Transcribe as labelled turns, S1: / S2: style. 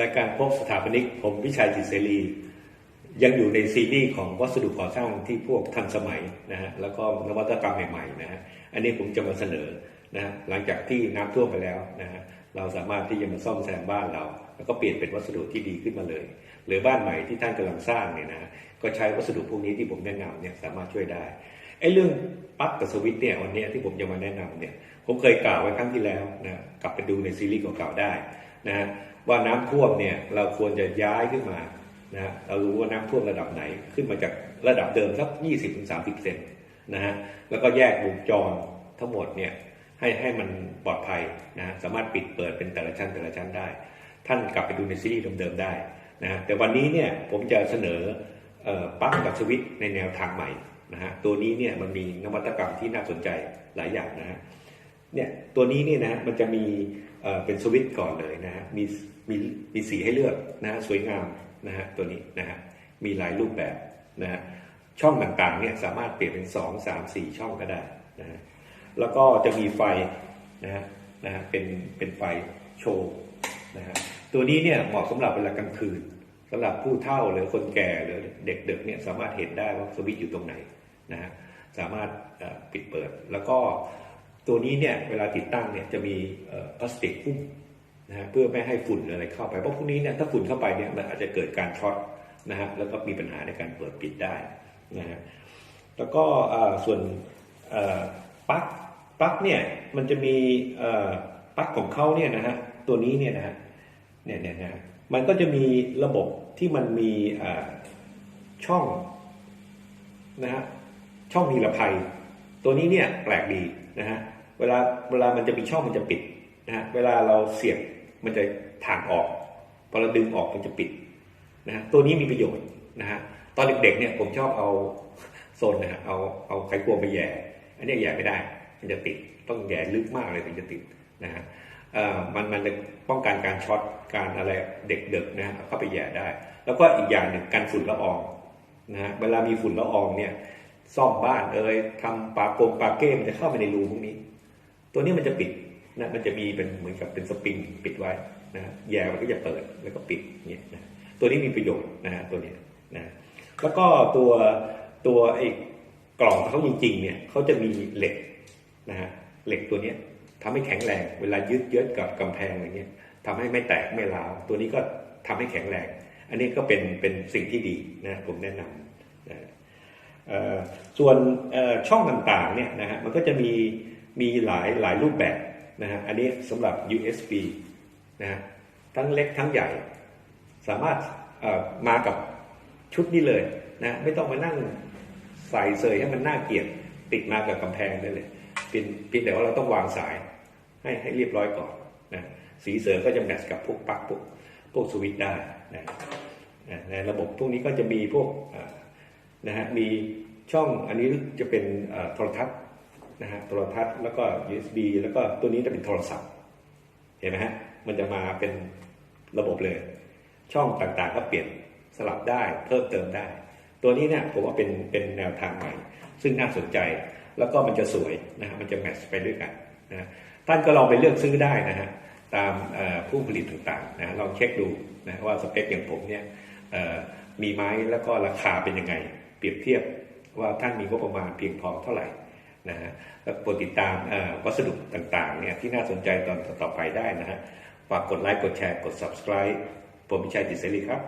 S1: รายการพบสถาปนิกผมวิชัยจิตเสรี ยังอยู่ในซีรีส์ของวัสดุก่อสร้างที่พวกทันสมัยนะฮะแล้วก็นวัตกรรมใหม่ๆนะฮะอันนี้ผมจะมาเสนอนะฮะหลังจากที่น้ำท่วมไปแล้วนะฮะเราสามารถที่จะมาซ่อมแซมบ้านเรา แล้วก็เปลี่ยนเป็นวัสดุที่ดีขึ้นมาเลย หรือบ้านใหม่ที่ท่านกำลังสร้างเนี่ยนะก็ใช้วัสดุพวกนี้ที่ผมแนะนำเนี่ยสามารถช่วยได้ไอ้เรื่องปลั๊กกับสวิตช์เนี่ยวันนี้ที่ผมจะมาแนะนำเนี่ยผมเคยกล่าวไว้ครั้งที่แล้วนะกลับไปดูในซีรีส์เก่าๆได้ นะว่าน้ำท่วมเนี่ยเราควรจะย้ายขึ้นมานะเรารู้ว่าน้ำท่วมระดับไหนขึ้นมาจากระดับเดิมสัก 20-30 เซนนะฮะแล้วก็แยกวงจรทั้งหมดเนี่ยให้ให้มันปลอดภัยนะฮะสามารถปิดเปิดเป็นแต่ละชั้นแต่ละชั้นได้ ท่านกลับไปดูในซีรีส์เดิมๆได้นะฮะแต่วันนี้เนี่ยผมจะเสนออปลั๊กกับสวิตช์ในแนวทางใหม่นะฮะตัวนี้เนี่ยมันมีนวัตกรรมที่น่าสนใจหลายอย่างนะฮะ เนี่ยตัวนี้เนี่ยนะมันจะมีเป็นสวิตช์ก่อนเลยนะฮะมีมีมีสีให้เลือกนะฮะสวยงามนะฮะตัวนี้นะฮะมีหลายรูปแบบนะฮะช่องต่างๆเนี่ยสามารถเปลี่ยนเป็น 2 3 4 ช่องก็ได้นะฮะแล้วก็จะมีไฟนะฮะนะฮะเป็นเป็นไฟโชว์นะฮะตัวนี้เนี่ยเหมาะสำหรับเวลากลางคืนสำหรับผู้เฒ่าหรือคนแก่หรือเด็กๆเนี่ยสามารถเห็นได้ว่าสวิตช์อยู่ตรงไหนนะฮะสามารถปิดเปิดแล้วก็ ตัวนี้เนี่ยเวลาติดตั้งเนี่ยจะมีพลาสติกหุ้มนะฮะเพื่อไม่ให้ฝุ่นอะไรเข้าไปเพราะพวกนี้เนี่ยถ้าฝุ่นเข้าไปเนี่ยมันอาจจะเกิดการช็อตนะฮะแล้วก็มีปัญหาในการเปิดปิดได้นะฮะแล้วก็ส่วนปลั๊กปลั๊กเนี่ยมันจะมีปลั๊กของเขาเนี่ยนะฮะตัวนี้เนี่ยนะฮะเนี่ยเนี่ยนะฮะมันก็จะมีระบบที่มันมีช่องนะฮะช่องนิรภัย ตัวนี้เนี่ยแปลกดีนะฮะ เวลาเวลามันจะมีช่องมันจะปิดนะฮะเวลาเราเสียบมันจะถ่างออกพอเราดึงออกมันจะปิดนะฮะตัวนี้มีประโยชน์นะฮะตอนเด็กๆเนี่ยผมชอบเอาโซนนะฮะเอาเอาไขควงไปแย่อันนี้แย่ไม่ได้มันจะติดต้องแย่ลึกมากเลยถึงจะติดนะฮะเอ่อมันมันจะป้องกันการช็อตการอะไรเด็กเด็กนะฮะเข้าไปแย่ได้ แล้วก็อีกอย่างหนึ่งกันฝุ่นละอองนะฮะเวลามีฝุ่นละอองเนี่ยซ่อมบ้านเอ่ยทำปากโกงปากเก้มจะเข้าไปในรูพวกนี้ ตัวนี้มันจะปิดนะมันจะมีเป็นเหมือนกับเป็นสปริงปิดไว้นะแย่มันก็จะเปิดแล้วก็ปิดเนี่ยนะตัวนี้มีประโยชน์นะฮะตัวเนี้ยนะแล้วก็ตัวตัวไอ้กล่องเขาจริงๆเนี่ยเขาจะมีเหล็กนะฮะเหล็กตัวเนี้ยทำให้แข็งแรง เวลายึดเยื้อกับกำแพงอะไรเงี้ยทำให้ไม่แตกไม่ร้าวตัวนี้ก็ทำให้แข็งแรง อันนี้ก็เป็นเป็นสิ่งที่ดีนะผมแนะนำนะส่วนช่อช่องต่างๆเนี่ยนะฮะมันก็จะมี มีหลายหลายรูปแบบนะฮะอันนี้สำหรับ USB นะฮะทั้งเล็กทั้งใหญ่ สามารถเอ่อมากับชุดนี้เลยนะไม่ต้องมานั่งใส่เสยให้มันน่าเกลียดติดมากับกำแพงได้เลยเพียงเพียงแต่ว่าเราต้องวางสายให้ให้เรียบร้อยก่อนนะสีเสริมก็จะแมทช์กับพวกปลั๊กพวกพวกสวิตช์ได้นะนะในระบบพวกนี้ก็จะมีพวกนะฮะมีช่องอันนี้จะเป็นโทรทัศน์ นะฮะโทรทัศน์แล้วก็ USB แล้วก็ตัวนี้จะเป็นโทรศัพท์ เห็นไหมฮะมันจะมาเป็นระบบเลย ช่องต่างๆก็เปลี่ยนสลับได้เพิ่มเติมได้ ตัวนี้เนี่ยผมว่าเป็นเป็นแนวทางใหม่ ซึ่งน่าสนใจแล้วก็มันจะสวยนะฮะมันจะแมทช์ไปด้วยกันนะท่านก็ลองไปเลือกซื้อได้นะฮะตามผู้ผลิตต่างๆนะลองเช็คดูนะว่าสเปคอย่างผมเนี่ยมีไหมแล้วก็ราคาเป็นยังไง เปรียบเทียบว่าท่านมีงบประมาณเพียงพอเท่าไหร่ นะฮะแล้วโปรดติดตามวัสดุต่างๆเนี่ยที่น่าสนใจตอนต่อไปได้นะฮะฝากกดไลค์กดแชร์กด subscribe ผมพิชัยจิตเสรีครับ